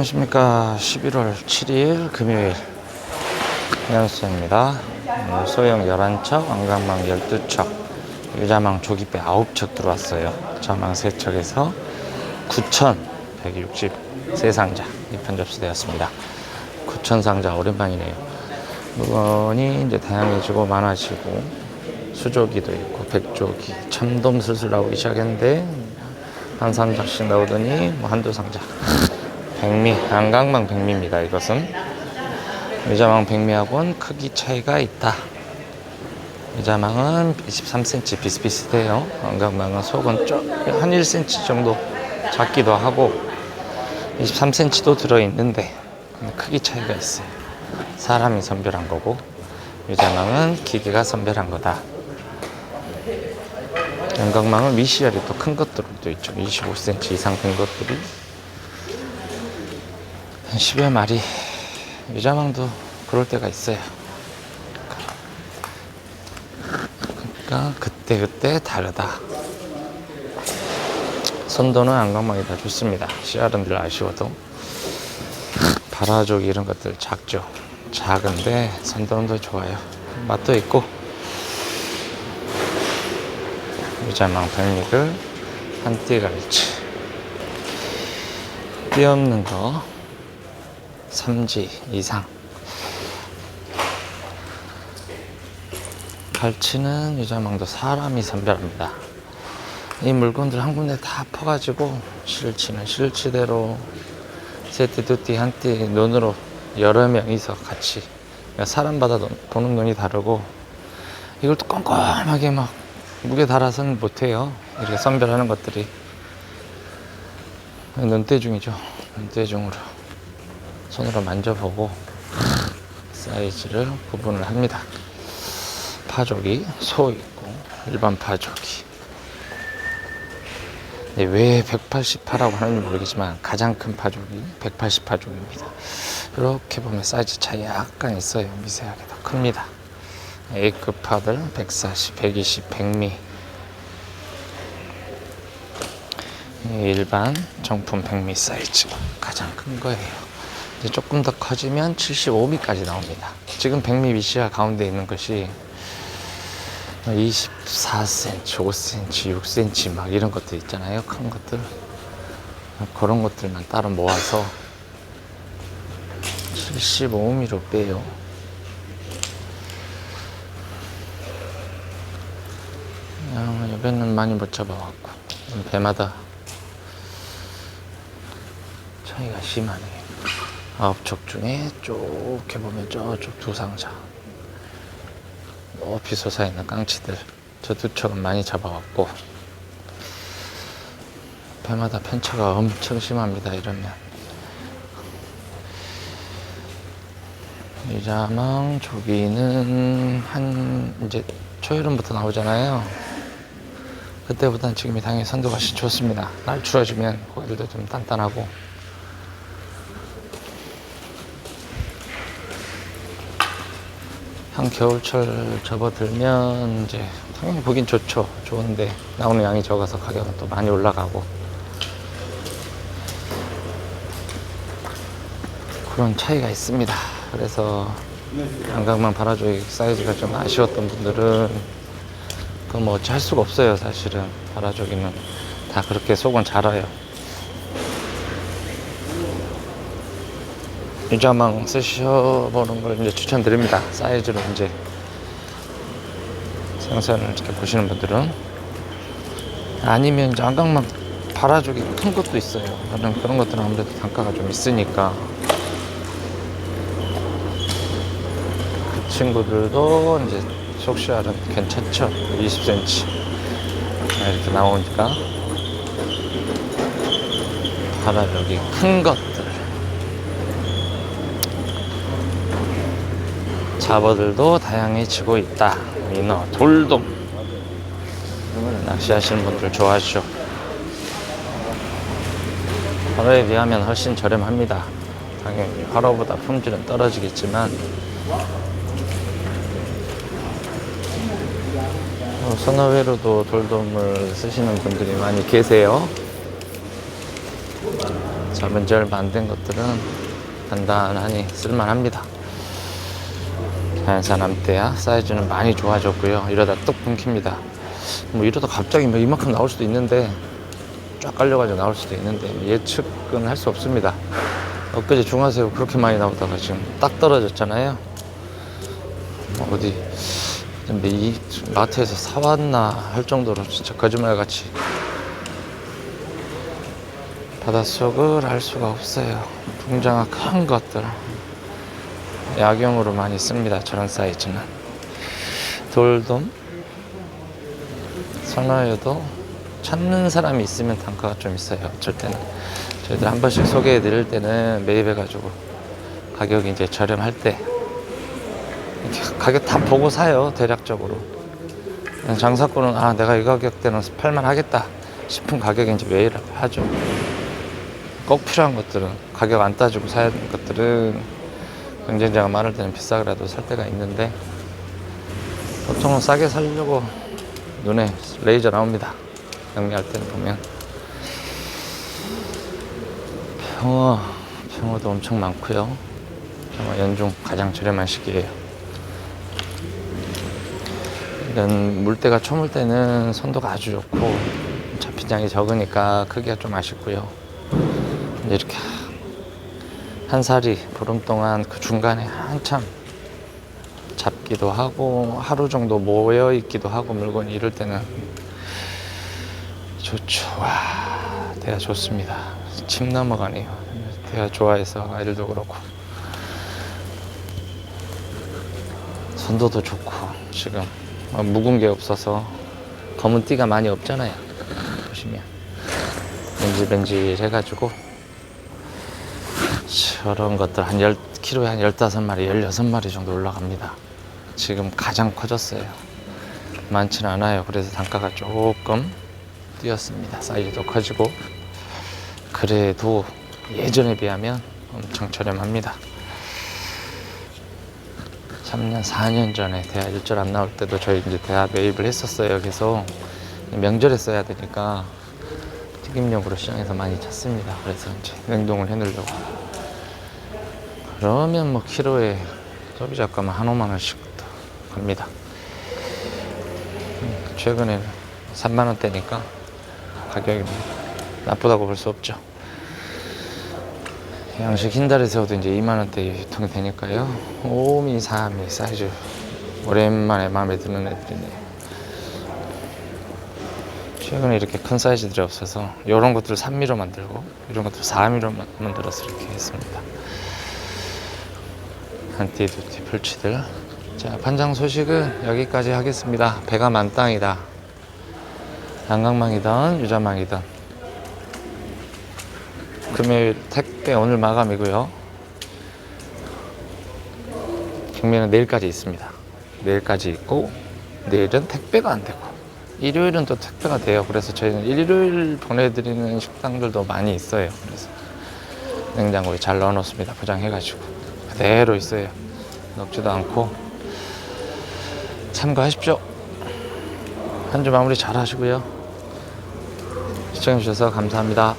안녕하십니까. 11월 7일 금요일. 해양수입니다 소형 11척 왕강망 12척 유자망 조기배 9척 들어왔어요. 자망 3척에서 9,163상자. 입편 접수되었습니다. 9,000상자 오랜만이네요. 물건이 이제 다양해지고 많아지고 수조기도 있고 백조기 참돔 슬슬 나오기 시작했는데 한 상자씩 나오더니 뭐 한두 상자 백미 안강망 백미입니다 이것은. 의자망 백미하고는 크기 차이가 있다. 의자망은 23cm 비슷비슷해요. 안강망은 속은 좀한 1cm 정도 작기도 하고 23cm도 들어있는데 크기 차이가 있어요. 사람이 선별한 거고 의자망은 기계가 선별한 거다. 양각망은 미시알이 또큰 것들도 있죠. 25cm 이상 된 것들이 한 10여 마리. 유자망도 그럴 때가 있어요. 그러니까 그때 그때 다르다. 선도는 안각망이 다 좋습니다. 씨알은 늘 아쉬워도 바라족 이런 것들 작죠. 작은데 선도는 더 좋아요. 맛도 있고 유자망 백미를 한 띠갈치 띠 없는 거 3지 이상 갈치는 유자망도 사람이 선별합니다 이 물건들 한 군데 다 퍼가지고 실치는 실치대로 세띠 두띠 한띠 눈으로 여러 명이서 같이 사람마다 보는 눈이 다르고 이걸 또 꼼꼼하게 막 무게 달아서는 못해요. 이렇게 선별하는 것들이. 눈대중이죠. 눈대중으로. 손으로 만져보고 사이즈를 구분을 합니다. 파족이 소 있고 일반 파족이. 네, 왜 188라고 하는지 모르겠지만 가장 큰 파족이 180파족입니다. 이렇게 보면 사이즈 차이 약간 있어요. 미세하게 더 큽니다. A급 파들 140, 120, 100미 일반 정품 100미 사이즈 가장 큰 거예요 이제 조금 더 커지면 75미까지 나옵니다. 지금 100미 미시아 가운데 있는 것이 24cm, 5cm, 6cm 막 이런 것들 있잖아요. 큰 것들. 그런 것들만 따로 모아서 75미로 빼요. 아, 여배는 많이 못 잡아왔고. 배마다 차이가 심하네요. 아홉 척 중에 쭉 해보면 저쪽 두 상자 높이 솟아있는 깡치들 저 두 척은 많이 잡아왔고 배마다 편차가 엄청 심합니다. 이러면 이자망 조기는 한 이제 초여름부터 나오잖아요. 그때보다는 지금이 당연히 선도가 좋습니다. 날 추워지면 고기들도 좀 단단하고 한 겨울철 접어들면 이제 당연히 보긴 좋죠. 좋은데 나오는 양이 적어서 가격은 또 많이 올라가고 그런 차이가 있습니다. 그래서 안강만 바라조기 사이즈가 좀 아쉬웠던 분들은 그건 뭐 어찌 할 수가 없어요 사실은 바라조기는 다 그렇게 속은 자라요 유자망 쓰셔보는 걸 이제 추천드립니다. 사이즈로 이제 생선을 이렇게 보시는 분들은. 아니면 이제 안강망 바라조기 큰 것도 있어요. 그런, 그런 것들은 아무래도 단가가 좀 있으니까. 그 친구들도 이제 속시알은 괜찮죠? 20cm 이렇게 나오니까. 바라저기 큰 것 잡어들도 다양해지고 있다. 민어 돌돔. 낚시하시는 분들 좋아하시죠? 화로에 비하면 훨씬 저렴합니다. 당연히 화로보다 품질은 떨어지겠지만. 어, 선어회로도 돌돔을 쓰시는 분들이 많이 계세요. 잡은 지 얼마 안 된 것들은 단단하니 쓸만합니다. 자연산 암 대야 사이즈는 많이 좋아졌고요. 이러다 뚝 끊깁니다. 뭐 이러다 갑자기 뭐 이만큼 나올 수도 있는데 쫙 깔려가지고 나올 수도 있는데 예측은 할 수 없습니다. 엊그제 중화새우 그렇게 많이 나오다가 지금 딱 떨어졌잖아요. 어디 근데 이 마트에서 사왔나 할 정도로 진짜 거짓말같이 바닷속을 알 수가 없어요. 붕장어 큰 것들 약용으로 많이 씁니다. 저런 사이즈는 돌돔, 선어여도 찾는 사람이 있으면 단가가 좀 있어요. 어쩔 때는 저희들 한 번씩 소개해 드릴 때는 매입해가지고 가격이 이제 저렴할 때 가격 다 보고 사요. 대략적으로 장사꾼은 아 내가 이 가격대는 팔만 하겠다 싶은 가격에 이제 매입을 하죠. 꼭 필요한 것들은 가격 안 따지고 사야 되는 것들은 경쟁자가 많을 때는 비싸더라도 살 때가 있는데 보통은 싸게 살려고 눈에 레이저 나옵니다. 영리할 때는 보면 병어, 병어도 엄청 많고요. 병어 연중 가장 저렴한 시기예요. 이런 물때가 초물 때는 선도가 아주 좋고 잡힌 양이 적으니까 크기가 좀 아쉽고요. 이렇게 한 살이 보름 동안 그 중간에 한참 잡기도 하고 하루 정도 모여 있기도 하고 물건이 이럴 때는 좋죠. 와, 대가 좋습니다. 침 넘어가네요. 대가 좋아해서 아이들도 그렇고 선도도 좋고 지금 어, 묵은 게 없어서 검은 띠가 많이 없잖아요. 보시면 벤질벤질 해가지고 저런 것들 한 10kg에 한 15마리, 16마리 정도 올라갑니다. 지금 가장 커졌어요. 많지는 않아요. 그래서 단가가 조금 뛰었습니다. 사이즈도 커지고. 그래도 예전에 비하면 엄청 저렴합니다. 3년, 4년 전에 대하 일절 안 나올 때도 저희 이제 대하 매입을 했었어요. 그래서 명절에 써야 되니까 튀김용으로 시장에서 많이 찾습니다. 그래서 이제 냉동을 해놓으려고. 그러면 뭐 키로에 소비자 가면 한 5만 원씩 갑니다. 음, 최근에는 3만 원대니까 가격이 뭐 나쁘다고 볼 수 없죠. 양식 흰다리 새우도 이제 2만 원대 유통이 되니까요. 5미, 4미 사이즈 오랜만에 마음에 드는 애들이네요. 최근에 이렇게 큰 사이즈들이 없어서 이런 것들을 3미로 만들고 이런 것들 4미로 만들어서 이렇게 했습니다. 한띠두띠 풀치들. 자, 판장 소식은 여기까지 하겠습니다. 배가 만땅이다. 양강망이든 유자망이든. 금요일 택배 오늘 마감이고요. 경매는 내일까지 있습니다. 내일까지 있고 내일은 택배가 안 되고 일요일은 또 택배가 돼요. 그래서 저희는 일요일 보내드리는 식당들도 많이 있어요. 그래서 냉장고에 잘 넣어놓습니다. 포장해가지고 그대로 있어요. 녹지도 않고 참고하십시오. 한 주 마무리 잘 하시고요. 시청해주셔서 감사합니다.